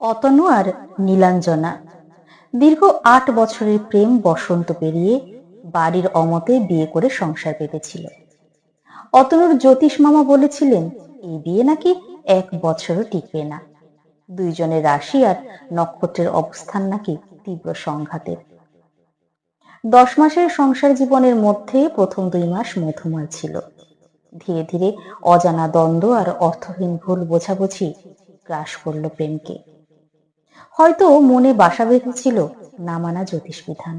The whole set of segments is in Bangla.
অতনু আর নীলাঞ্জনা। দীর্ঘ আট বছরের প্রেম বসন্ত পেরিয়ে বাড়ির অমতে বিয়ে করে সংসার পেতেছিল। অতনুর জ্যোতিষ মামা বলেছিলেন, এই বিয়ে নাকি এক বছরও টিকবে না। দুইজনের রাশি আর নক্ষত্রের অবস্থান নাকি তীব্র সংঘাতের। দশ মাসের সংসার জীবনের মধ্যে প্রথম দুই মাস মধুময় ছিল। ধীরে ধীরে অজানা দ্বন্দ্ব আর অর্থহীন ভুল বোঝাবুঝি গ্রাস করল প্রেমকে। হয়তো মনে বাসা বেঁধেছিল না মানা জ্যোতিষ বিধান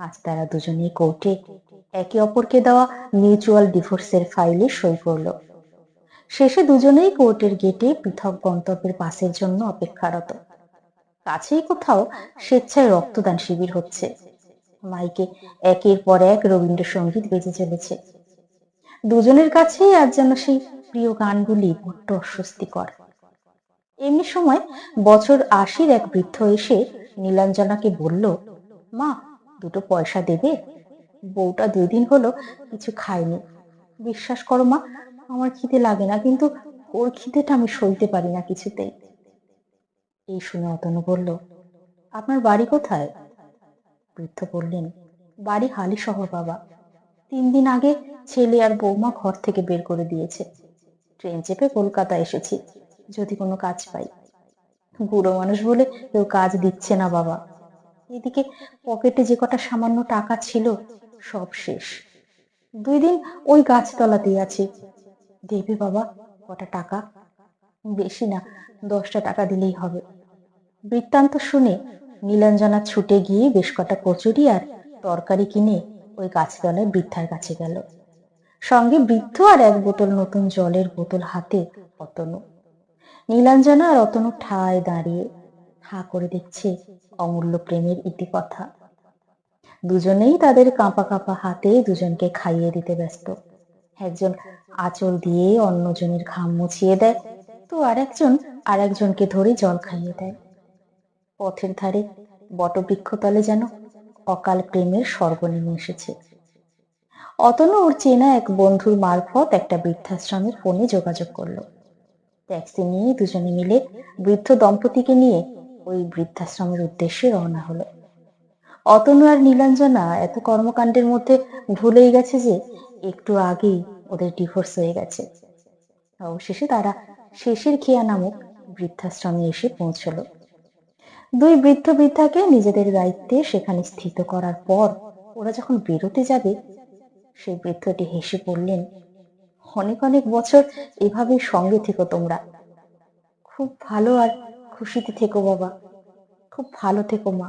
আজ তারা দুজনেই কোর্টে একে অপরকে দেওয়া মিউচুয়াল ডিভোর্সের ফাইলে সই করল। শেষে দুজনেই কোর্টের গেটে পৃথক গন্তব্যের পাসের জন্য অপেক্ষারত। কাছেই কোথাও স্বেচ্ছায় রক্তদান শিবির হচ্ছে। মাইকে একের পর এক রবীন্দ্রসঙ্গীত বেজে চলেছে। দুজনের কাছেই আজ যেন সেই প্রিয় গানগুলি বড্ড অস্বস্তিকর। এমনি সময় বছর আশির এক বৃদ্ধ এসে নীলাঞ্জনাকে বলল, মা, দুটো পয়সা দেবে? বউটা দুই দিন হলো কিছু খায়নি। বিশ্বাস করো মা, আমার খিদে লাগে না, কিন্তু ওর খিদেটা আমি সইতে পারি না কিছুতেই। এই শুনে অতনু বলল, আপনার বাড়ি কোথায়? বৃদ্ধ বললেন, বাড়ি হালি শহর বাবা। তিন দিন আগে ছেলে আর বৌমা ঘর থেকে বের করে দিয়েছে। ট্রেন চেপে কলকাতা এসেছি। যদি কোনো কাজ পাই। বুড়ো মানুষ বলে কেউ কাজ দিচ্ছে না বাবা। এদিকে পকেটে যে কটা সামান্য টাকা ছিল, সব শেষ। দুই দিন ওই গাছতলাতেই আছি। দেবে বাবা কটা টাকা? বেশি না, দশটা টাকা দিলেই হবে। বৃত্তান্ত শুনে নীলাঞ্জনা ছুটে গিয়ে বেশ কটা কচুরি আর তরকারি কিনে ওই গাছতলায় বৃদ্ধার কাছে গেল। সঙ্গে বৃদ্ধ আর এক বোতল নতুন জলের বোতল হাতে অতনু। নীলাঞ্জনা আর অতনু ঠায় দাঁড়িয়ে হা করে দেখছে অমূল্য প্রেমের ইতিকথা। দুজনেই তাদের কাঁপা কাঁপা হাতে দুজনকে খাইয়ে দিতে ব্যস্ত। একজন আঁচল দিয়ে অন্যজনের ঘাম মুছিয়ে দেয়, তো আরেকজন আরেকজনকে ধরে জল খাইয়ে দেয়। পথের ধারে বটবৃক্ষতলে যেন অকাল প্রেমের স্বর্গ নেমে এসেছে। অতনু ওর চেনা এক বন্ধুর মারফত একটা বৃদ্ধাশ্রমের ফোনে যোগাযোগ করল। ট্যাক্সি নিয়ে দুজনে মিলে বৃদ্ধ দম্পতিকে নিয়ে ওই বৃদ্ধাশ্রমের উদ্দেশ্যে রওনা হলো। অতনু আর নীলাঞ্জনা এত কর্মকাণ্ডের মধ্যে ভুলেই গেছে যে একটু আগেই ওদের ডিভোর্স হয়ে গেছে। অবশেষে তারা শেষের খেয়া নামক বৃদ্ধাশ্রমে এসে পৌঁছলো। দুই বৃদ্ধ বৃদ্ধাকে নিজেদের দায়িত্বে সেখানে স্থিত করার পর ওরা যখন বেরোতে যাবে, সেই বৃদ্ধটি হেসে পড়লেন অনেক অনেক বছর এভাবেই সঙ্গে থেকো তোমরা। খুব ভালো আর খুশিতে থেকো বাবা। খুব ভালো থেকো মা।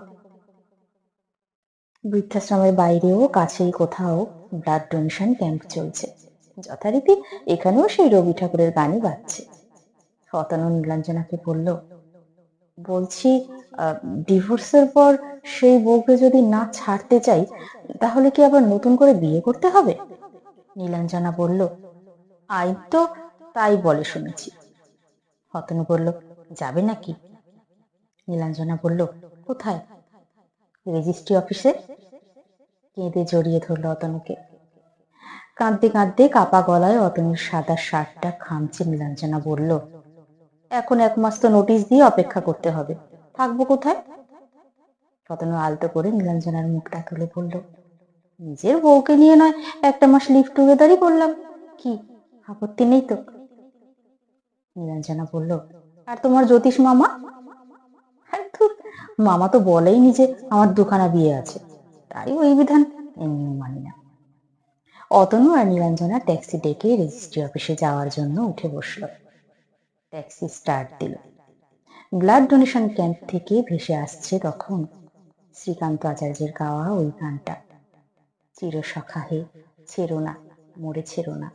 বৃদ্ধাশ্রমের বাইরেও, কাছেই কোথাও ব্লাড ডোনেশন ক্যাম্প চলছে। যথারীতি এখানেও সেই রবি ঠাকুরের গানই বাজছে। অতনু নীলাঞ্জনাকে বলল, বলছি ডিভোর্সের পর সেই বউকে যদি না ছাড়তে চাই, তাহলে কি আবার নতুন করে বিয়ে করতে হবে? নীলাঞ্জনা বলল আইন তো তাই বলে শুনেছি। অতনু বলল, যাবে নাকি? নীলাঞ্জনা বলল, কোথায়? রেজিস্ট্রি অফিসে? কেঁদে জড়িয়ে ধরলো অতনুকে। কাঁদতে কাঁদতে কাপা গলায় অতনুর সাদা শার্টটা খামছে নীলাঞ্জনা বলল, এখন এক মাস তো নোটিশ দিয়ে অপেক্ষা করতে হবে। থাকব কোথায়? অতনু আলতো করে নীলাঞ্জনার মুখটা তুলে বলল, নিজের বউকে নিয়ে নয়, একটা মাস লিভ টুগেদারই করলাম। কি আপত্তি নেই তো? নীলাঞ্জনা বলল, আর তোমার জ্যোতিষ মামা? মামা তো বলেই নিজে আমার দুখানা বিয়ে আছে। তাই ওই বিধান মানি না। অতনু আর নীলাঞ্জনা ট্যাক্সি ডেকে রেজিস্ট্রি অফিসে যাওয়ার জন্য উঠে বসল। ট্যাক্সি স্টার্ট দিল। ব্লাড ডোনেশন ক্যাম্প থেকে ভেসে আসছে তখন শ্রীকান্ত আচার্যের গাওয়া ওই গানটা। চিরসখা হে, ছেড়ো না, মরে ছেড়ো না।